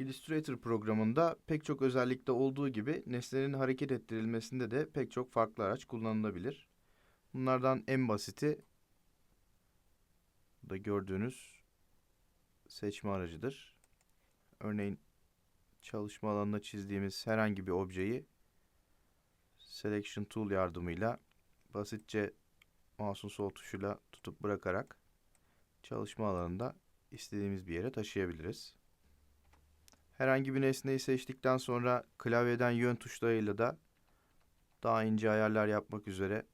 Illustrator programında pek çok özellikte olduğu gibi nesnenin hareket ettirilmesinde de pek çok farklı araç kullanılabilir. Bunlardan en basiti da gördüğünüz seçme aracıdır. Örneğin çalışma alanına çizdiğimiz herhangi bir objeyi Selection Tool yardımıyla basitçe mouse'un sol tuşuyla tutup bırakarak çalışma alanında istediğimiz bir yere taşıyabiliriz. Herhangi bir nesneyi seçtikten sonra klavyeden yön tuşlarıyla da daha ince ayarlar yapmak üzere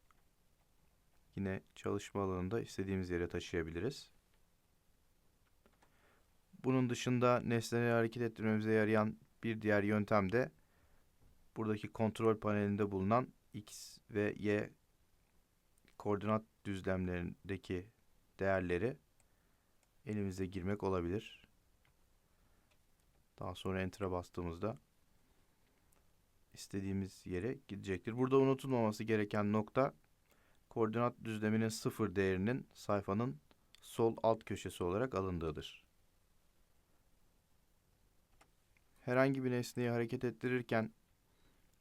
yine çalışma alanında istediğimiz yere taşıyabiliriz. Bunun dışında nesneleri hareket ettirmemize yarayan bir diğer yöntem de buradaki kontrol panelinde bulunan X ve Y koordinat düzlemlerindeki değerleri elimize girmek olabilir. Daha sonra Enter'a bastığımızda istediğimiz yere gidecektir. Burada unutulmaması gereken nokta koordinat düzleminin sıfır değerinin sayfanın sol alt köşesi olarak alındığıdır. Herhangi bir nesneyi hareket ettirirken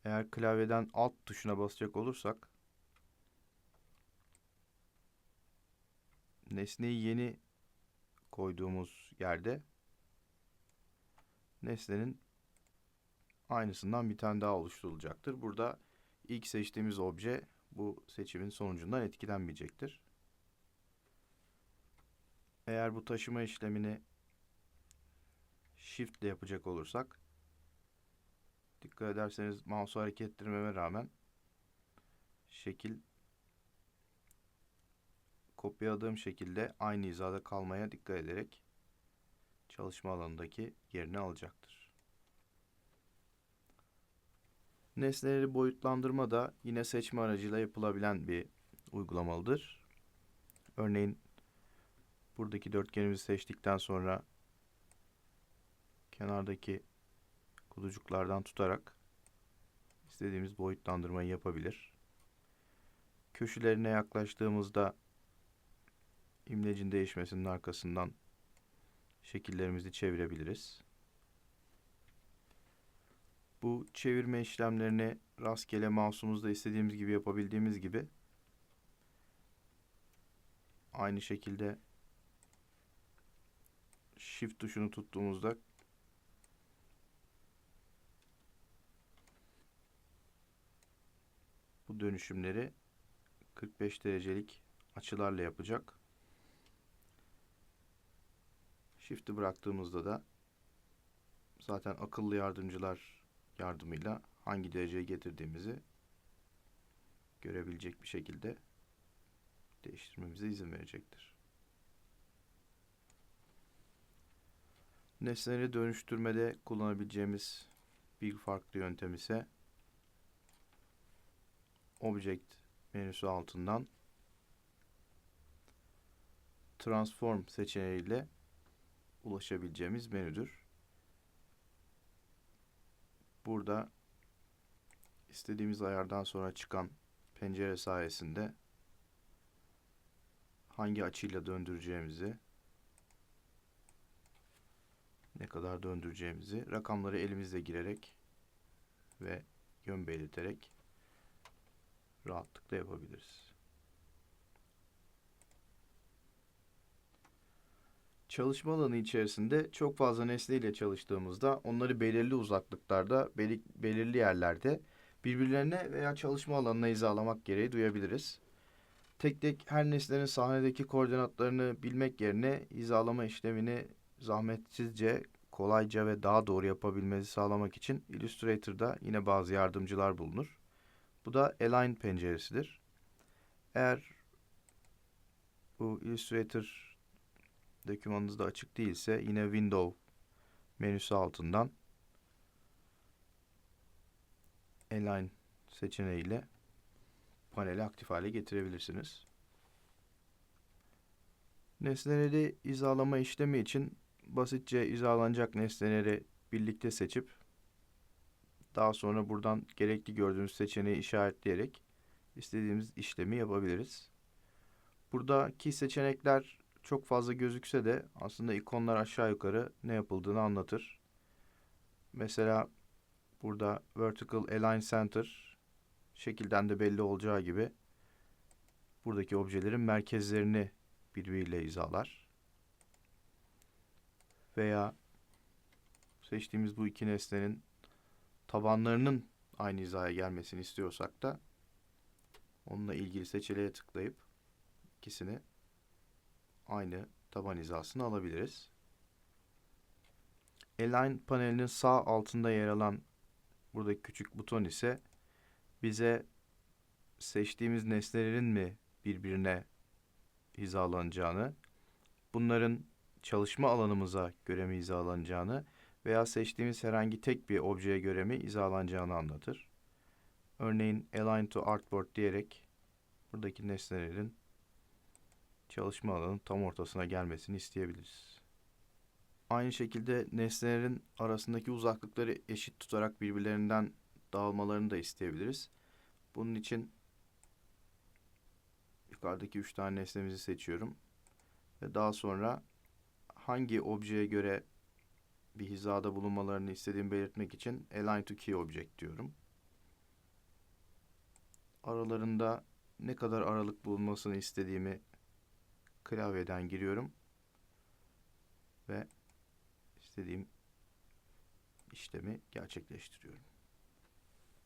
eğer klavyeden alt tuşuna basacak olursak nesneyi yeni koyduğumuz yerde nesnenin aynısından bir tane daha oluşturulacaktır. Burada ilk seçtiğimiz obje bu seçimin sonucundan etkilenmeyecektir. Eğer bu taşıma işlemini Shift ile yapacak olursak dikkat ederseniz mouse hareket ettirmeme rağmen şekil kopyaladığım şekilde aynı hizada kalmaya dikkat ederek çalışma alanındaki yerini alacaktır. Nesneleri boyutlandırma da yine seçme aracıyla yapılabilen bir uygulamalıdır. Örneğin buradaki dörtgenimizi seçtikten sonra kenardaki kutucuklardan tutarak istediğimiz boyutlandırmayı yapabilir. Köşelerine yaklaştığımızda imlecin değişmesinin arkasından şekillerimizi çevirebiliriz. Bu çevirme işlemlerini rastgele mouse'umuzda istediğimiz gibi yapabildiğimiz gibi aynı şekilde Shift tuşunu tuttuğumuzda bu dönüşümleri 45 derecelik açılarla yapacak. Shift'i bıraktığımızda da zaten akıllı yardımcılar yardımıyla hangi dereceye getirdiğimizi görebilecek bir şekilde değiştirmemize izin verecektir. Nesneleri dönüştürmede kullanabileceğimiz bir farklı yöntem ise Object menüsü altından Transform seçeneğiyle ulaşabileceğimiz menüdür. Burada istediğimiz ayardan sonra çıkan pencere sayesinde hangi açıyla döndüreceğimizi ne kadar döndüreceğimizi rakamları elimizle girerek ve yön belirterek rahatlıkla yapabiliriz. Çalışma alanı içerisinde çok fazla nesne ile çalıştığımızda onları belirli uzaklıklarda, belirli yerlerde birbirlerine veya çalışma alanına hizalamak gereği duyabiliriz. Tek tek her nesnenin sahnedeki koordinatlarını bilmek yerine hizalama işlemini zahmetsizce, kolayca ve daha doğru yapabilmenizi sağlamak için Illustrator'da yine bazı yardımcılar bulunur. Bu da Align penceresidir. Eğer bu Illustrator dokümanınızda açık değilse yine Window menüsü altından Align seçeneğiyle paneli aktif hale getirebilirsiniz. Nesneleri hizalama işlemi için basitçe hizalanacak nesneleri birlikte seçip daha sonra buradan gerekli gördüğünüz seçeneği işaretleyerek istediğimiz işlemi yapabiliriz. Buradaki seçenekler çok fazla gözükse de aslında ikonlar aşağı yukarı ne yapıldığını anlatır. Mesela burada vertical align center şekilden de belli olacağı gibi buradaki objelerin merkezlerini birbiriyle hizalar. Veya seçtiğimiz bu iki nesnenin tabanlarının aynı hizaya gelmesini istiyorsak da onunla ilgili seçeneğe tıklayıp ikisini aynı taban hizasını alabiliriz. Align panelinin sağ altında yer alan buradaki küçük buton ise bize seçtiğimiz nesnelerin mi birbirine hizalanacağını, bunların çalışma alanımıza göre mi hizalanacağını veya seçtiğimiz herhangi tek bir objeye göre mi hizalanacağını anlatır. Örneğin Align to Artboard diyerek buradaki nesnelerin çalışma alanının tam ortasına gelmesini isteyebiliriz. Aynı şekilde nesnelerin arasındaki uzaklıkları eşit tutarak birbirlerinden dağılmalarını da isteyebiliriz. Bunun için yukarıdaki üç tane nesnemizi seçiyorum. Ve daha sonra hangi objeye göre bir hizada bulunmalarını istediğimi belirtmek için Align to Key Object diyorum. Aralarında ne kadar aralık bulunmasını istediğimi klavyeden giriyorum. Ve istediğim işlemi gerçekleştiriyorum.